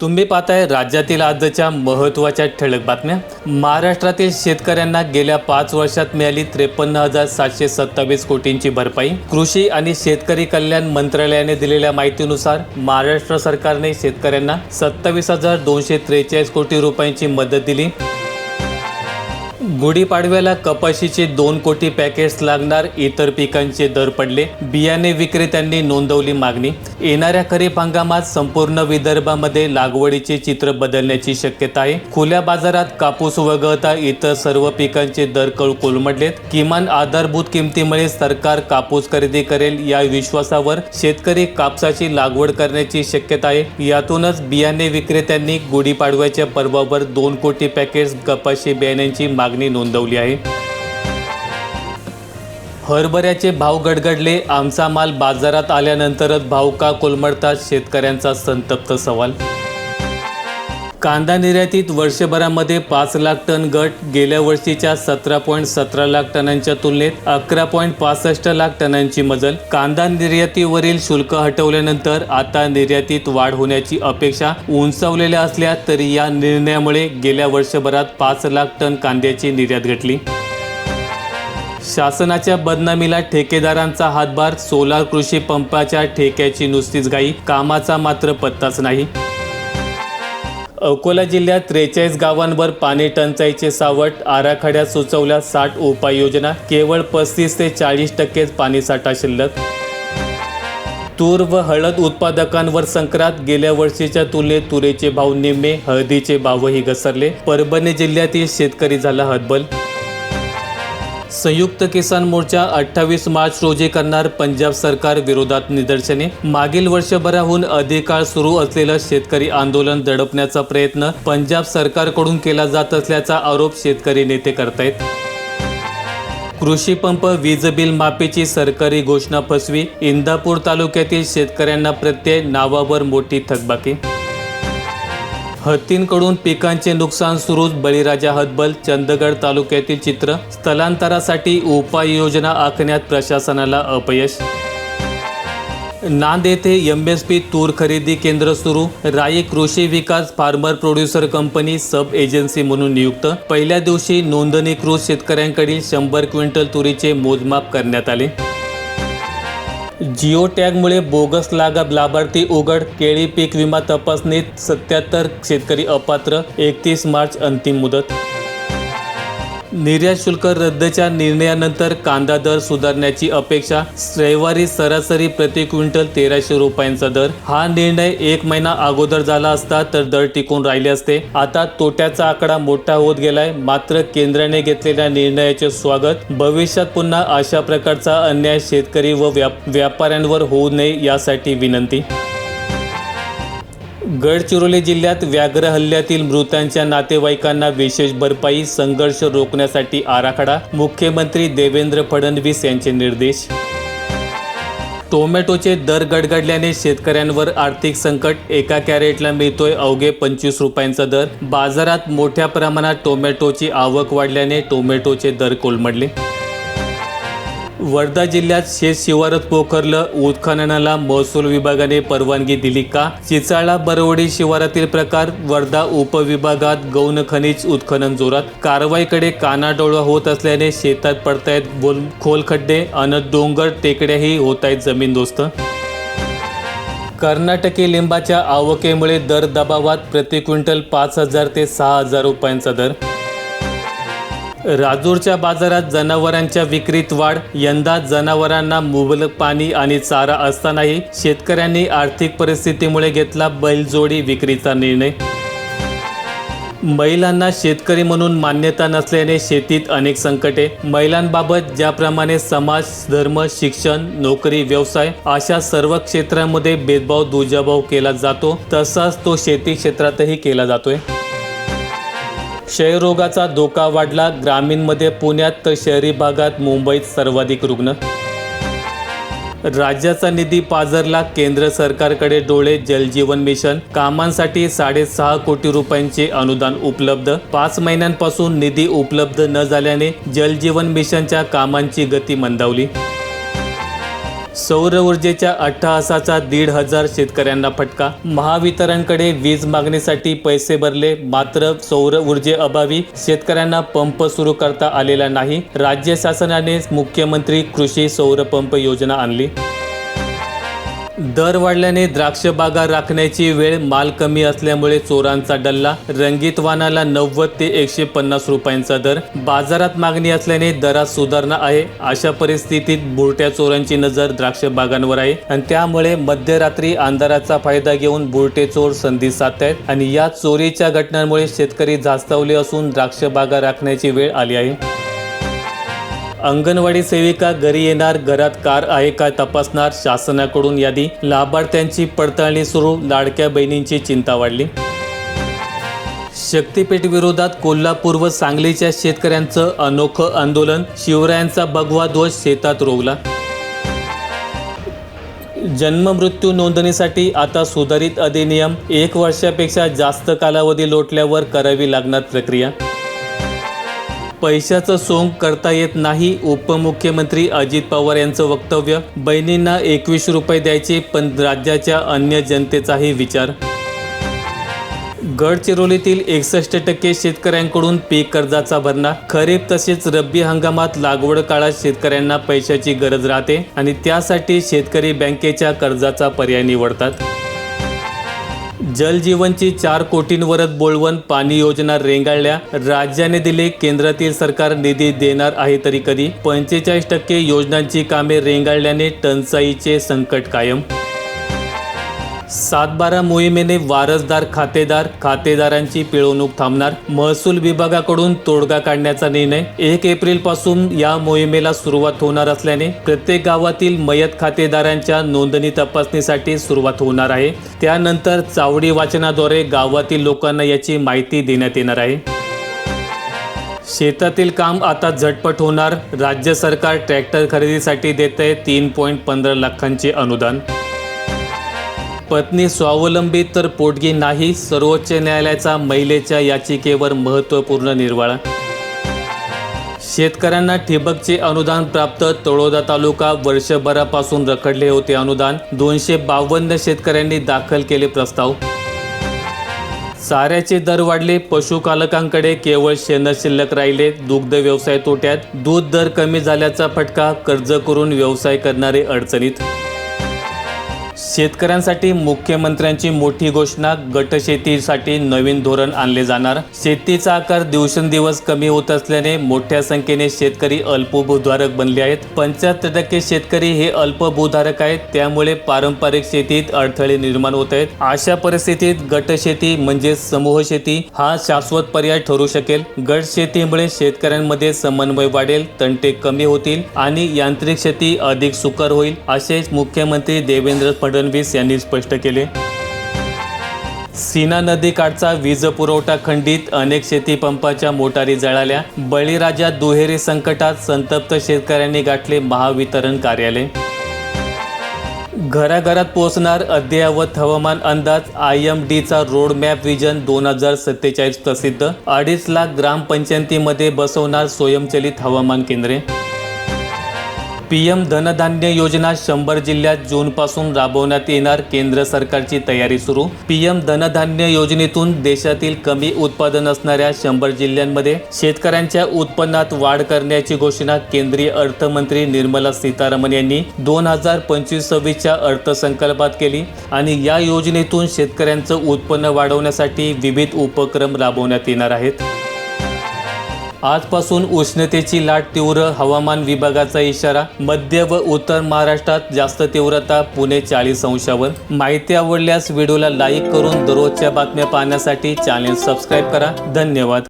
तुम्ही पाहताय राज्यातील आजच्या महत्त्वाच्या ठळक बातम्या. महाराष्ट्रातील शेतकऱ्यांना गेल्या पाच वर्षात मिळाली त्रेपन्न हजार सातशे सत्तावीस कोटींची भरपाई. कृषी आणि शेतकरी कल्याण मंत्रालयाने दिलेल्या माहितीनुसार महाराष्ट्र सरकारने शेतकऱ्यांना सत्तावीस हजार दोनशे त्रेचाळीस कोटी रुपयांची मदत दिली. गुढीपाडव्याला कपाशीचे दोन कोटी पॅकेट्स लागणार इतर पिकांचे दर पडले. बियाणे विक्रेत्यांनी नोंदवली मागणी. येणाऱ्या खरीप हंगामात संपूर्ण विदर्भामध्ये लागवडीचे चित्र बदलण्याची शक्यता आहे. खुल्या बाजारात कापूस वगळता इतर सर्व पिकांचे दर कळ कोलमडलेत. किमान आधारभूत किमतीमुळे सरकार कापूस खरेदी करेल या विश्वासावर शेतकरी कापसाची लागवड करण्याची शक्यता आहे. यातूनच बियाणे विक्रेत्यांनी गुढीपाडव्याच्या पर्वावर दोन कोटी पॅकेट्स कपाशी बियाण्यांची मागणी नोंदवली आहे. हरभऱ्याचे भाव गडगडले आमचा माल बाजारात आल्यानंतरच भाव का कोलमडतात शेतकऱ्यांचा संतप्त सवाल कांदा निर्यातीत वर्षभरामध्ये पाच लाख टन घट गेल्या वर्षीच्या सतरा पॉईंट सतरा लाख टनांच्या तुलनेत अकरा पॉईंट पासष्ट लाख टनांची मजल. कांदा निर्यातीवरील शुल्क हटवल्यानंतर आता निर्यातीत वाढ होण्याची अपेक्षा उंचावलेल्या असल्या तरी या निर्णयामुळे गेल्या वर्षभरात पाच लाख टन कांद्याची निर्यात घटली. शासनाच्या बदनामीला ठेकेदारांचा हातभार सोलार कृषी पंपाच्या ठेक्याची नुसतीच गाई कामाचा मात्र पत्ताच नाही. अकोला जिल्ह्यात त्रेचाळीस गावांवर पाणी टंचाईचे सावट आराखड्यात सुचवल्या साठ उपाययोजना केवळ पस्तीस ते चाळीस टक्केच पाणीसाठा शिल्लक. तूर व हळद उत्पादकांवर संक्रांत गेल्या वर्षीच्या तुलनेत तुरेचे भाव निम्मे हळदीचे भावही घसरले. परभणी जिल्ह्यातील शेतकरी झाला हतबल संयुक्त किसान मोर्चा अठ्ठावीस मार्च रोजी करणार पंजाब सरकार विरोधात निदर्शने. मागील वर्षभराहून अधिक काळ सुरू असलेलं शेतकरी आंदोलन दडपण्याचा प्रयत्न पंजाब सरकारकडून केला जात असल्याचा आरोप शेतकरी नेते करतायत. कृषी पंप वीज बिल माफीची सरकारी घोषणा फसवी. इंदापूर तालुक्यातील शेतकऱ्यांना प्रत्यय नावावर मोठी थकबाकी हत्तींकडून पिकांचे नुकसान सुरूच बळीराजा हतबल चंदगड तालुक्यातील चित्र. स्थलांतरासाठी उपाययोजना आखण्यात प्रशासनाला अपयश. नांद येथे एम एस पी तूर खरेदी केंद्र सुरू. राई कृषी विकास farmer producer company sub agency म्हणून नियुक्त. पहिल्या दिवशी नोंदणीकृत शेतकऱ्यांकडील शंभर क्विंटल तुरीचे मोजमाप करण्यात आले. जिओ टॅगमुळे बोगस लागत लाभार्थी उघड केळी पीक विमा तपासणीत सत्याहत्तर शेतकरी अपात्र एकतीस मार्च अंतिम मुदत निर्यात शुल्क रद्दच्या निर्णयानंतर कांदा दर सुधारण्याची अपेक्षा रविवारी सरासरी प्रति क्विंटल तेराशे रुपयांचा दर. हा निर्णय एक महिना अगोदर झाला असता तर दर टिकून राहिले असते. आता तोट्याचा आकडा मोठा होत गेलाय. मात्र केंद्राने घेतलेल्या निर्णयाचे स्वागत भविष्यात पुन्हा अशा प्रकारचा अन्याय शेतकरी व व्यापाऱ्यांवर होऊ नये यासाठी विनंती. गडचिरोली जिल्ह्यात व्याघ्र हल्ल्यातील मृतांच्या नातेवाईकांना विशेष भरपाई संघर्ष रोखण्यासाठी आराखडा मुख्यमंत्री देवेंद्र फडणवीस यांचे निर्देश. टोमॅटोचे दर गडगडल्याने शेतकऱ्यांवर आर्थिक संकट एका कॅरेटला मिळतोय अवघे पंचवीस रुपयांचा दर. बाजारात मोठ्या प्रमाणात टोमॅटोची आवक वाढल्याने टोमॅटोचे दर कोलमडले. वर्धा जिल्ह्यात शेत शिवारात पोखरलं उत्खननाला महसूल विभागाने परवानगी दिली का? चिचाळा बरवडी शिवारातील प्रकार वर्धा उपविभागात गौण खनिज उत्खनन जोरात. कारवाईकडे कानाडोळा होत असल्याने शेतात पडतायत बोल खोल खड्डे अन डोंगर टेकड्याही होत आहेत जमीनदोस्त कर्नाटकी लिंबाच्या आवकेमुळे दर दबावात प्रति क्विंटल पाच हजार ते सहा हजार रुपयांचा दर. राजूरच्या बाजारात जनावरांच्या विक्रीत वाढ. यंदा जनावरांना मुबलक पाणी आणि चारा असतानाही शेतकऱ्यांनी आर्थिक परिस्थितीमुळे घेतला बैलजोडी विक्रीचा निर्णय. महिलांना शेतकरी म्हणून मान्यता नसल्याने शेतीत अनेक संकटे. महिलांबाबत ज्याप्रमाणे समाज धर्म शिक्षण नोकरी व्यवसाय अशा सर्व क्षेत्रांमध्ये भेदभाव दुजाभाव केला जातो तसाच तो शेती क्षेत्रातही केला जातोय. क्षयरोगाचा धोका वाढला. ग्रामीणमध्ये पुण्यात तर शहरी भागात मुंबईत सर्वाधिक रुग्ण. राज्याचा निधी पाझरला. केंद्र सरकारकडे डोळे जलजीवन मिशन. कामांसाठी साडेसहा कोटी रुपयांचे अनुदान उपलब्ध. पाच महिन्यांपासून निधी उपलब्ध न झाल्याने जलजीवन मिशनच्या कामांची गती मंदावली. सौर ऊर्जेच्या अट्टहासाचा दीड हजार शेतकऱ्यांना फटका. महावितरणकडे वीज मागणीसाठी पैसे भरले मात्र सौर ऊर्जेअभावी शेतकऱ्यांना पंप सुरू करता आलेला नाही. राज्य शासनाने मुख्यमंत्री कृषी सौर पंप योजना आणली. दर वाढल्याने द्राक्ष बागा राखण्याची वेळ माल कमी असल्यामुळे चोरांचा डल्ला रंगीत वानाला नव्वद ते एकशे पन्नास रुपयांचा दर बाजारात मागणी असल्याने दरात सुधारणा आहे. अशा परिस्थितीत बुरट्या चोरांची नजर द्राक्ष बागांवर आहे आणि त्यामुळे मध्यरात्री अंधाराचा फायदा घेऊन बुरटे चोर संधी साधतायत आणि या चोरीच्या घटनांमुळे शेतकरी झास्तावले असून द्राक्ष बागा राखण्याची वेळ आली आहे. अंगणवाडी सेविका घरी येणार घरात कार आहे का तपासणार? शासनाकडून यादी लाभार्थ्यांची पडताळणी सुरू लाडक्या बहिणींची चिंता वाढली. शक्तीपीठ विरोधात कोल्हापूर व सांगलीच्या शेतकऱ्यांचं अनोखं आंदोलन शिवरायांचा भगवा ध्वज शेतात रोवला. जन्म मृत्यू नोंदणीसाठी आता सुधारित अधिनियम एक वर्षापेक्षा जास्त कालावधी लोटल्यावर करावी लागणार प्रक्रिया. पैशाचं सोंग करता येत नाही उपमुख्यमंत्री अजित पवार यांचं वक्तव्य. बहिणींना एकवीस रुपये द्यायचे पण राज्याच्या अन्य जनतेचाही विचार. गडचिरोलीतील एकसष्ट टक्के शेतकऱ्यांकडून पीक कर्जाचा भरणा. खरीप तसेच रब्बी हंगामात लागवड काळात शेतकऱ्यांना पैशाची गरज राहते आणि त्यासाठी शेतकरी बँकेच्या कर्जाचा पर्याय निवडतात. जलजीवनची चार कोटींवरच बोलवण पाणी योजना रेंगाळल्या. राज्याने दिले केंद्रातील सरकार निधी देणार आहे तरी कधी. पंचेचाळीस टक्के योजनांची कामे रेंगाळल्याने टंचाईचे संकट कायम. सातबारा मोहिमेने वारसदार खातेदार खातेदारांची पिळवणूक थांबणार. महसूल विभागाकडून तोडगा काढण्याचा निर्णय. एक एप्रिलपासून या मोहिमेला सुरुवात होणार असल्याने प्रत्येक गावातील मयत खातेदारांच्या नोंदणी तपासणीसाठी सुरुवात होणार आहे. त्यानंतर चावडी वाचनाद्वारे गावातील लोकांना याची माहिती देण्यात येणार आहे. शेतातील काम आता झटपट होणार. राज्य सरकार ट्रॅक्टर खरेदीसाठी देत आहे तीन पॉईंट पंधरा लाखांचे अनुदान. पत्नी स्वावलंबी तर पोटगी नाही सर्वोच्च न्यायालयाचा महिलेच्या याचिकेवर महत्त्वपूर्ण निर्वाळा. शेतकऱ्यांना ठिबकचे अनुदान प्राप्त तळोदा तालुका वर्षभरापासून रखडले होते अनुदान. दोनशे बावन्न शेतकऱ्यांनी दाखल केले प्रस्ताव. चाऱ्याचे दर वाढले पशुपालकांकडे केवळ शेण शिल्लक राहिले. दुग्ध व्यवसाय तोट्यात दूध दर कमी झाल्याचा फटका कर्ज करून व्यवसाय करणारे अडचणीत शेतकऱ्यांसाठी मुख्यमंत्र्यांची मोठी घोषणा गटशेतीसाठी नवीन धोरण आणले जाणार. शेतीचा आकार दिवसेंदिवस कमी होत असल्याने मोठ्या संख्येने शेतकरी अल्पभूधारक बनले आहेत. पंच्याहत्तर टक्के शेतकरी हे अल्पभूधारक आहेत. त्यामुळे पारंपरिक शेतीत अडथळे निर्माण होत आहेत. अशा परिस्थितीत गटशेती म्हणजे समूह शेती हा शाश्वत पर्याय ठरू शकेल. गट शेतीमुळे शेतकऱ्यांमध्ये समन्वय वाढेल तंटे कमी होतील आणि यांत्रिक शेती अधिक सुकर होईल असे मुख्यमंत्री देवेंद्र फडणवीस यांनी स्पष्ट केले. सीना नदीकाठचा वीज पुरवठा खंडित अनेक शेतीपंपाच्या मोटारी जळाल्या. बळीराजा दुहेरी संकटात संतप्त शेतकऱ्यांनी गाठले महावितरण कार्यालय. घराघरात पोहोचणार अद्ययावत हवामान अंदाज आय एम डीचा रोड मॅप विजन दोन हजार सत्तेचाळीस प्रसिद्ध. अडीच लाख ग्रामपंचायतीमध्ये बसवणार स्वयंचलित हवामान केंद्रे. पी एम धनधान्य योजना शंभर जिल्ह्यात जूनपासून राबवण्यात येणार केंद्र सरकारची तयारी सुरू. पी एम धनधान्य योजनेतून देशातील कमी उत्पादन असणाऱ्या शंभर जिल्ह्यांमध्ये शेतकऱ्यांच्या उत्पन्नात वाढ करण्याची घोषणा केंद्रीय अर्थमंत्री निर्मला सीतारामन यांनी दोन हजार पंचवीस सव्वीसच्या अर्थसंकल्पात केली आणि या योजनेतून शेतकऱ्यांचं उत्पन्न वाढवण्यासाठी विविध उपक्रम राबवण्यात येणार आहेत. आजपासून उष्णतेची लाट तीव्र हवामान विभागाचा इशारा. मध्य व उत्तर महाराष्ट्रात जास्त तीव्रता पुणे चाळीस अंशावर. माहिती आवडल्यास व्हिडिओला लाईक करून दररोजच्या बातम्या पाहण्यासाठी चॅनेल सबस्क्राईब करा. धन्यवाद.